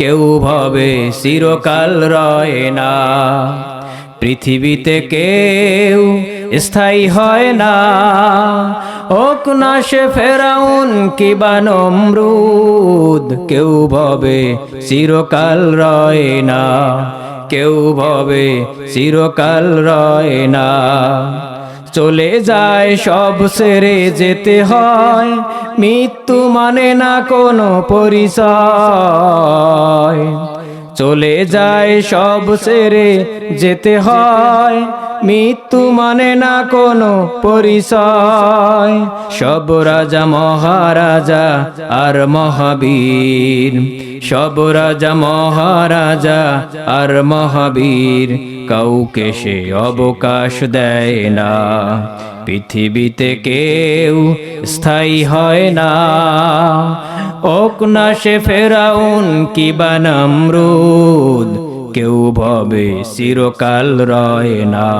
কেউ ভবে চিরকাল রয় না। পৃথিবীতে কেউ স্থায়ী হয় না। ওক না সে ফেরাউন কি বা নমরুদ, কেউ ভবে চিরকাল রয় না। কেউ ভবে চিরকাল রয় না। চলে যায় সব সেরে যেতে হয় মৃত্যু মানে না কোনো পরিচয়। চলে যায় সব সেরে যেতে হয়। মৃত্যু মানে না কোনো পরিচয়। সব রাজা, মহারাজা আর মহাবীর। সব রাজা, মহারাজা আর মহাবীর। কাউকে সে অবকাশ দেয় না। পৃথিবীতে কেউ স্থায়ী হয় না। ওক না সে ফেরাউন কি বানামরুদ কেউ ভবে চিরকাল রয় না।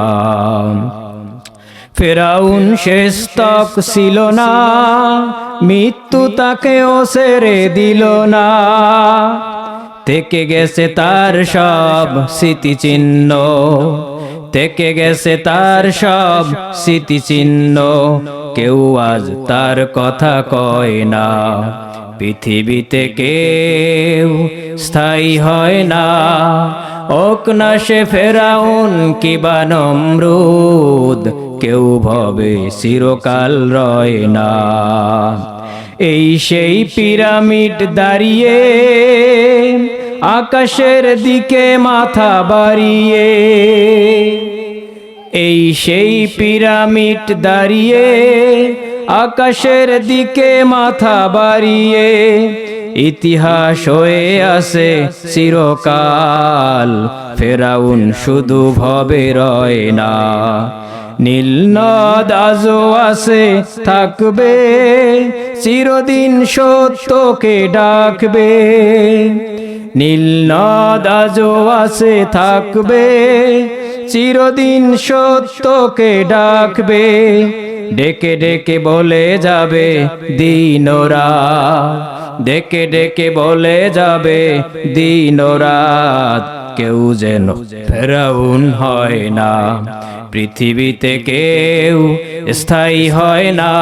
ফেরাউন শেষ তক ছিল না, মৃত্যু তাকেও সেরে দিল না। থেকে গেছে তার সব স্মৃতিচিহ্ন। থেকে গেছে তার সব স্মৃতিচিহ্ন। কেউ আজ তার কথা কয় না। পৃথিবীতে কেউ স্থায়ী হয় না। ওক না সে ফেরাউন কিবা নমরুদ, কেউ ভবে চিরকাল রয় না। এই সেই পিরামিড দাঁড়িয়ে, আকাশের দিকে মাথা বাড়িয়ে এই সেই পিরামিড দাঁড়িয়ে, আকাশের দিকে মাথা বাড়িয়ে, ইতিহাস হয়ে আছে চিরকাল। ফেরাউন শুধু ভবে রয় না। নীল নদ আজও আছে, থাকবে, চিরদিন সত্যকে ডাকবে। নীল নদ আজও আছে, থাকবে চিরদিন সত্যকে ডাকবে, ডেকে ডেকে বলে যাবে দিনরা। ডেকে ডেকে বলে যাবে দিনরাত কেউ যেন ফেরাউন হয় না। পৃথিবীতে কেউ স্থায়ী হয় না।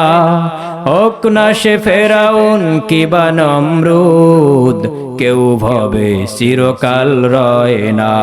হোক না সে ফেরাউন কিবা নমরুদ, কেউ ভবে চিরকাল রয় না।